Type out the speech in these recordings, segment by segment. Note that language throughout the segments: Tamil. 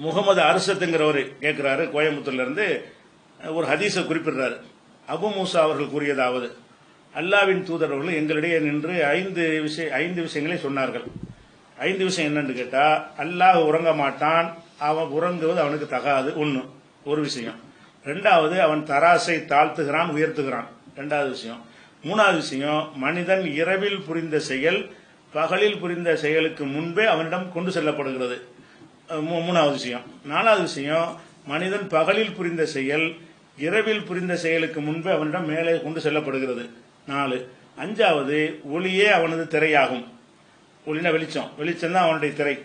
முகமது அரசத்துங்கிறவர் கேட்கிறாரு கோயம்புத்தூர்ல இருந்து ஒரு ஹதீஸை குறிப்பிடுறாரு. அபு மூசா அவர்கள் கூறியதாவது அல்லாவின் தூதரவர்கள் எங்களிடையே நின்று ஐந்து விஷய ஐந்து விஷயங்களை சொன்னார்கள். ஐந்து விஷயம் என்னன்னு கேட்டா அல்லாஹ் உறங்க மாட்டான் அவன் உறங்குவது அவனுக்கு தகாது ஒன்று ஒரு விஷயம். ரெண்டாவது அவன் தராசை தாழ்த்துகிறான் உயர்த்துகிறான் ரெண்டாவது விஷயம். மூணாவது விஷயம் மனிதன் இரவில் புரிந்த செயல் பகலில் புரிந்த செயலுக்கு முன்பே அவனிடம் கொண்டு செல்லப்படுகிறது. மூணாவது விஷயம். நாலாவது விஷயம் மனிதன் பகலில் புரிந்த செயல் இரவில் புரிந்த செயலுக்கு முன்பே அவனிடம் மேலே கொண்டு செல்லப்படுகிறது. நாலு. அஞ்சாவது ஒளியே அவனது திரையாகும். ஒளினா வெளிச்சம். வெளிச்சம் தான் அவனுடைய திரை.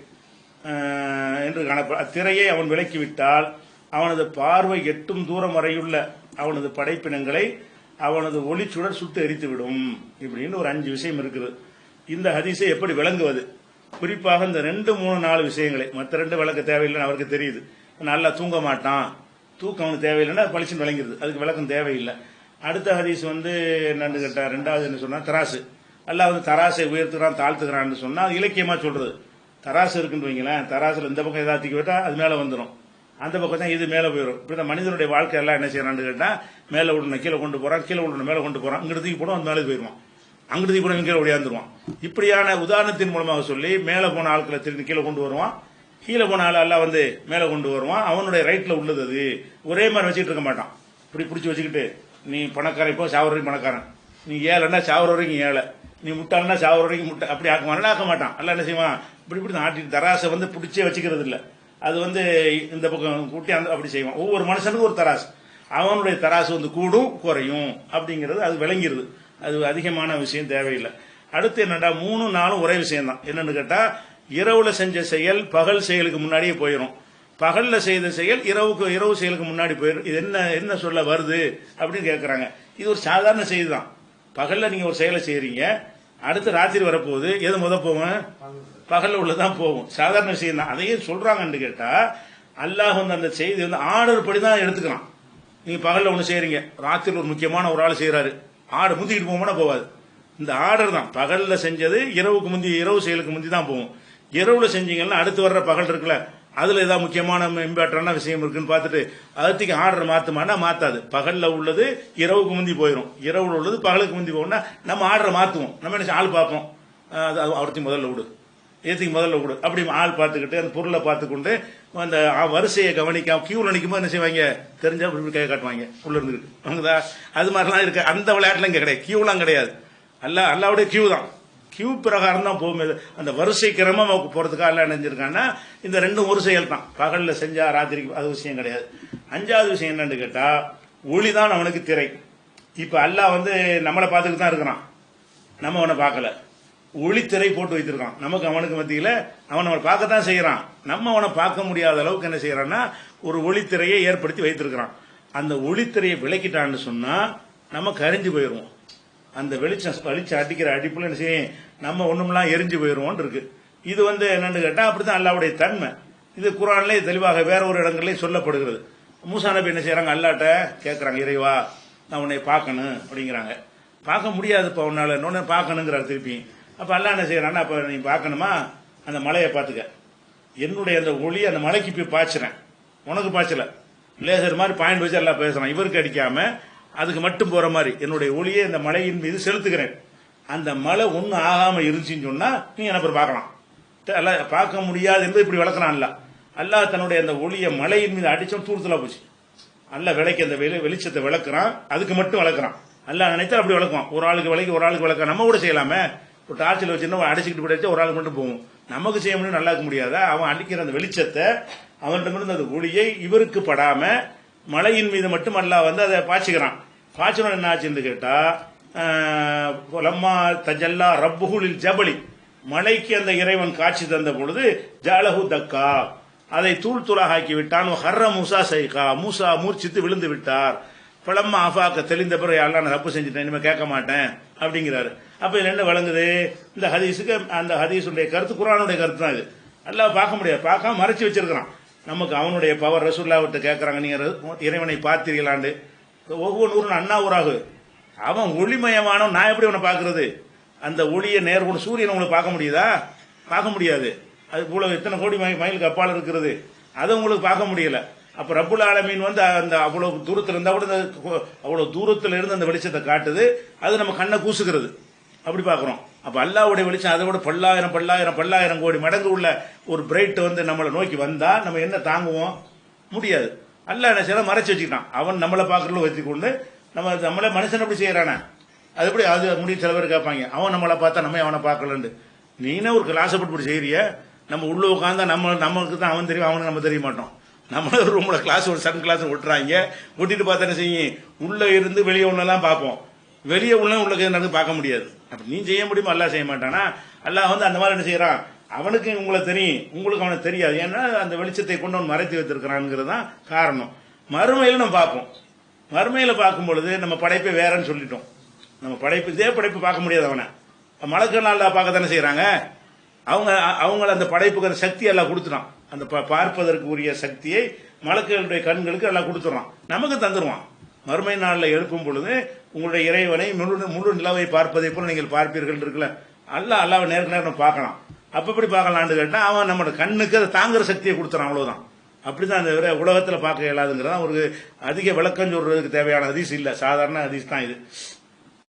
என்று காணப்ப திரையை அவன் விலக்கிவிட்டால் அவனது பார்வை எட்டும் தூரம் வரையுள்ள அவனது படைப்பினங்களை அவனது ஒளி சுடர் சுட்டு எரித்துவிடும். இப்படின்னு ஒரு அஞ்சு விஷயம் இருக்குது. இந்த ஹதீஸை எப்படி விளங்குவது? குறிப்பாக இந்த ரெண்டு மூணு நாலு விஷயங்களை மற்ற ரெண்டு விளக்க தேவையில்லைன்னு அவருக்கு தெரியுது. நல்லா தூங்க மாட்டான். தூக்கம் அவனுக்கு தேவையில்லைன்னா பளிச்சுன்னு விளங்கிடுது. அதுக்கு விளக்கம் தேவையில்லை. அடுத்த ஹதீஸ் வந்து என்னன்னு கேட்டால் ரெண்டாவது என்ன சொன்னா தராசு. அல்லாஹ் வந்து தராசை உயர்த்துகிறான் தாழ்த்துக்கிறான் சொன்னா அது இலக்கியமா சொல்றது. தராசு இருக்குன்னு வைங்களேன் தராசுல இந்த பக்கம் ஏதாவது தூக்கி விட்டா அது மேல வந்துடும் அந்த பக்கம் தான் இது மேல போயிடும் இப்ப இந்த மனிதனுடைய வாழ்க்கை எல்லாம் என்ன செய்யறான்னு கேட்டா மேல விடணும் கீழே கொண்டு போறான் கீழே விடணும் மேல கொண்டு போறான் இங்கிட்டு தூக்கி போடும் அந்த மேலே போயிடுவான் அங்கிருந்து கூட கீழே ஒடியாந்துருவான். இப்படியான உதாரணத்தின் மூலமாக சொல்லி மேலே போன ஆட்களை திரும்பி கீழே கொண்டு வருவான். கீழே போன ஆள் எல்லாம் வந்து மேலே கொண்டு வருவான். அவனுடைய ரைட்டில் உள்ளது அது. ஒரே மாதிரி வச்சுக்கிட்டு இருக்க மாட்டான். இப்படி பிடிச்சி வச்சுக்கிட்டு நீ பணக்காரன் இப்போ சாவர வரைக்கும் பணக்காரன். நீ ஏழைன்னா சாவர வரைக்கும் ஏழை. நீ முட்டாளனா சாவர வரைக்கும் முட்டை. அப்படி ஆக்க நல்லா ஆக்க மாட்டான். எல்லாம் என்ன செய்வான்? இப்படி இப்படி ஆட்டி தராசை வந்து பிடிச்சே வச்சுக்கிறது இல்லை அது வந்து இந்த பக்கம் கூட்டி அந்த அப்படி செய்வான். ஒவ்வொரு மனுஷனுக்கும் ஒரு தராசு. அவனுடைய தராசு வந்து கூடும் குறையும் அப்படிங்கிறது அது விளங்கிருது. அது அதிகமான விஷயம் தேவையில்லை. அடுத்து என்னடா மூணு நாளும் ஒரே விஷயம் தான் என்னன்னு கேட்டா இரவுல செஞ்ச செயல் பகல் செயலுக்கு முன்னாடியே போயிடும் பகல்ல செய்த செயல் இரவுக்கு இரவு செயலுக்கு முன்னாடி போயிடும் இது என்ன என்ன சொல்ல வருது அப்படின்னு கேட்கறாங்க இது ஒரு சாதாரண செய்தி தான் பகல்ல நீங்க ஒரு செயலை செய்யறீங்க அடுத்து ராத்திரி வரப்போகுது எது முத போவேன் பகல்ல உள்ளதான் போகும் சாதாரண விஷயம் தான் அதையே சொல்றாங்கன்னு கேட்டா அல்லாஹ் வந்து அந்த செய்தி வந்து ஆர்டர் படி தான் எடுத்துக்கலாம். நீங்க பகல்ல ஒன்று செய்கிறீங்க ராத்திரி ஒரு முக்கியமான ஒரு ஆள் செய்யறாரு ஆடு முந்திக்கிட்டு போவோம்னா போகாது இந்த ஆர்டர் தான். பகலில் செஞ்சது இரவுக்கு முந்தி இரவு செயலுக்கு முந்தி தான் போகும். இரவுல செஞ்சீங்கன்னா அடுத்து வர்ற பகல் இருக்குல்ல அதுல ஏதாவது முக்கியமான இம்பார்ட்டன்டான விஷயம் இருக்குன்னு பார்த்துட்டு அதுக்கு ஆர்டர் மாத்துமானா மாத்தாது. பகல்ல உள்ளது இரவுக்கு முந்தி போயிடும் இரவுல உள்ளது பகலுக்கு முந்தி போகும்னா நம்ம ஆர்டரை மாத்துவோம். நம்ம என்ன ஆள் பார்ப்போம். அது அவர்த்தி முதல்ல விடு. ஏத்துக்கு முதல்ல கொடு? அப்படி ஆள் பார்த்துக்கிட்டு அந்த பொருளை பார்த்துக்கொண்டு அந்த வரிசையை கவனிக்காம கியூல நிற்கும் போது என்ன செய்வாங்க? தெரிஞ்சா இப்படி கை காட்டுவாங்க உள்ள இருந்துக்கிட்டு. அது மாதிரிலாம் இருக்கு. அந்த விளையாட்டுலாம் இங்க கிடையாது. கியூலாம் கிடையாது. அல்ல அல்லாவுடைய கியூ தான். கியூ பிரகாரம் தான் போகும். அந்த வரிசை கிரமம் போறதுக்காக எல்லாம் நினைஞ்சிருக்காங்கன்னா இந்த ரெண்டும் ஒரு செயல் தான். பகல்ல செஞ்சா ராத்திரிக்கு அது விஷயம் கிடையாது. அஞ்சாவது விஷயம் என்னன்னு கேட்டா ஒளிதான் அவனுக்கு திரை. இப்ப அல்லாஹ் வந்து நம்மளை பார்த்துக்கிட்டு தான் இருக்கிறான். நம்ம அவனை பார்க்கல. ஒளித்திரை போட்டு வைத்திருக்கான். நமக்கு அவனுக்கு மத்தியில் அவன் அவனை பார்க்கத்தான் செய்கிறான் நம்ம அவனை பார்க்க முடியாத அளவுக்கு என்ன செய்யறான்னா ஒரு ஒளித்திரையை ஏற்படுத்தி வைத்திருக்கிறான். அந்த ஒளித்திரையை விளக்கிட்டான்னு சொன்னா நம்ம கரிஞ்சு போயிடுவோம் அந்த வெளிச்சம் வெளிச்சம் அடிக்கிற அடிப்புல என்ன செய்யும்? நம்ம ஒண்ணுமெல்லாம் எரிஞ்சு போயிடுவோம் இருக்கு. இது வந்து என்னன்னு கேட்டா அப்படித்தான் அல்லாவுடைய தன்மை. இது குரான்லயே தெளிவாக வேற ஒரு இடங்கள்லயும் சொல்லப்படுகிறது. மூசா நபி என்ன செய்யறாங்க அல்லாட்ட கேட்கறாங்க இறைவா நான் உன்னை பார்க்கணும் அப்படிங்கிறாங்க. பார்க்க முடியாதுப்பா உன்னால. இன்னொன்னு பார்க்கணுங்கிறார் திருப்பி. அப்ப அல்லா என்ன செய்யறான்னா அப்ப நீ பார்க்கணுமா? அந்த மலையை பார்த்துக்க. என்னுடைய அந்த ஒளி அந்த மலைக்கு போய் பாய்ச்சுறேன். உனக்கு பாய்ச்சல. லேசர் மாதிரி பாயிண்ட் வச்சு எல்லாம் பேசுறான். இவருக்கு அடிக்காம அதுக்கு மட்டும் போற மாதிரி என்னுடைய ஒளியை இந்த மலையின் மீது செலுத்துகிறேன். அந்த மலை ஒன்றும் ஆகாம இருந்துச்சுன்னு சொன்னா நீ என்ன பேர் பார்க்கலாம். எல்லாம் பார்க்க முடியாது என்று இப்படி வளர்க்கறான் அல்ல அல்லாஹ் தன்னுடைய அந்த ஒளியை மலையின் மீது அடிச்சோம் தூரத்துல போச்சு. அல்ல விலைக்கு அந்த வெளி வெளிச்சத்தை விளக்குறான். அதுக்கு மட்டும் வளர்க்குறான் அல்ல நினைச்சா அப்படி வளர்க்குவான் ஒரு ஆளுக்கு விலைக்கு ஒரு ஆளுக்கு விளக்க நம்ம கூட செய்யலாமே. ஒரு டார்ச்சில் வச்சுருந்தா அடிச்சுக்கிட்டு போயிடுச்சு ஒரு ஆளுக்கு மட்டும் போகும் நமக்கு செய்ய முடியும் நல்லா இருக்க முடியாதா? அவன் அடிக்கிற அந்த வெளிச்சத்தை அவன்கிட்ட அந்த ஒளியை இவருக்கு படாம மலையின் மீது மட்டும் அல்லா வந்து அதை பாய்ச்சிக்கிறான். பாய்ச்சணும் என்ன ஆச்சுன்னு கேட்டா லம்மா தஜல்லா ரப்புகுலில் ஜபலி. மலைக்கு அந்த இறைவன் காட்சி தந்த பொழுது ஜாலஹு தக்கா. அதை தூள் தூளாக ஆக்கி விட்டான். ஹர்ர மூசா சைகா. மூசா மூர்ச்சித்து விழுந்து விட்டார். பழம்மா அஃபாக்க தெளிந்த பிறகு யாரெல்லாம் நான் தப்பு செஞ்சுட்டேன் இனிமேல் கேட்க மாட்டேன் அப்படிங்கிறாரு. அப்போ இதில் என்ன வழங்குது இந்த ஹதீஸுக்கு அந்த ஹதீஸுடைய கருத்து குரானுடைய கருத்து தான் இது. நல்லா பார்க்க முடியாது. பார்க்காம மறைச்சு வச்சிருக்கிறான். நமக்கு அவனுடைய பவர் ரசூல்லா விட்டு கேட்குறாங்க. நீங்க இறைவனை பார்த்தீர்களாண்டு. ஒவ்வொரு ஊரும் அண்ணா ஊராகு. அவன் ஒளிமயமானவன். நான் எப்படி அவனை பார்க்கறது? அந்த ஒளியை நேர் சூரியன் சூரியனை உங்களுக்கு பார்க்க முடியுதா? பார்க்க முடியாது. அது போல எத்தனை கோடி மைலுக்கு அப்பால் இருக்கிறது. அதை உங்களுக்கு பார்க்க முடியல. அப்ப ரப்புல் ஆலமீன் வந்து அந்த அவ்வளவு தூரத்தில் இருந்தா கூட இந்த கு- அவ்வளவு இருந்து அந்த வெளிச்சத்தை காட்டுது. அது நம்ம கண்ணை கூசுகிறது. அப்படி பார்க்குறோம். அப்போ அல்லாவுடைய வெளிச்சம் அதை விட பல்லாயிரம் பல்லாயிரம் பல்லாயிரம் கோடி மடங்கு உள்ள ஒரு பிரைட் வந்து நம்மளை நோக்கி வந்தால் நம்ம என்ன தாங்குவோம்? முடியாது. அல்லாஹ் என்ன செய்யலாம் மறைச்சி வச்சுக்கிட்டான். அவன் நம்மளை பார்க்கறதுல வச்சுக்கொண்டு நம்ம நம்மளே மனுஷன் எப்படி செய்கிறானே அது எப்படி? அது முடியும் சில பேர் கேட்பாங்க. அவன் நம்மளை பார்த்தா நம்ம அவனை பார்க்கலண்டு நீனே ஒரு கிளாஸை போட்டு செய்கிறிய நம்ம உள்ளே உட்காந்தா நம்ம நமக்கு தான் அவன் தெரியும் அவனுக்கு நம்ம தெரிய மாட்டோம். நம்மள ரூமில் ரூம்ல கிளாஸ் ஒரு சன் கிளாஸ் விட்டுறாங்க. விட்டுட்டு பார்த்தா என்ன செய்யும்? உள்ள இருந்து வெளியே ஒண்ணெல்லாம் பார்ப்போம். வெளியே உள்ள உள்ள நடந்து பார்க்க முடியாது. அப்போ நீ செய்ய முடியுமா? அல்லா செய்ய மாட்டானா? அல்லாஹ் வந்து அந்த மாதிரி என்ன செய்யறான் அவனுக்கு உங்களை தெரியும். உங்களுக்கு அவனுக்கு தெரியாது. ஏன்னா அந்த வெளிச்சத்தை கொண்டு அவன் மறைத்து வைத்திருக்கிறான்ங்கிறது தான் காரணம். மறுமையில நம்ம பார்ப்போம். மறுமையில பார்க்கும் பொழுது நம்ம படைப்பை வேறன்னு சொல்லிட்டோம். நம்ம படைப்பு இதே படைப்பு பார்க்க முடியாது அவனை. மலக்கள் நாளில் பார்க்க தானே செய்யறாங்க அவங்க அவங்கள அந்த படைப்புக்கிற சக்தி எல்லாம் கொடுத்துறான். அந்த ப- பார்ப்பதற்கு உரிய சக்தியை மலக்குகளுடைய கண்களுக்கு எல்லாம் கொடுத்துறான். நமக்கு தந்துருவான். மறுமை நாளில் எழுப்பும் பொழுது உங்களுடைய இறைவனை முழு முழு நிலவை பார்ப்பதை போல நீங்கள் பார்ப்பீர்கள் இருக்குல்ல. அல்லாஹ் அல்லாவை நேருக்கு நேரம் பார்க்கலாம். அப்ப எப்படி பார்க்கலாம்னு கேட்டால் அவன் நம்மளோட கண்ணுக்கு அதை தாங்குற சக்தியை கொடுத்துறான் அவ்வளவுதான். அப்படிதான் அந்த உலகத்தில் பார்க்க இயலாதுங்கிறதான் ஒரு அதிக விளக்கம் சொல்றதுக்கு தேவையான அதிஸ் இல்லை. சாதாரண அதிஸ் தான் இது.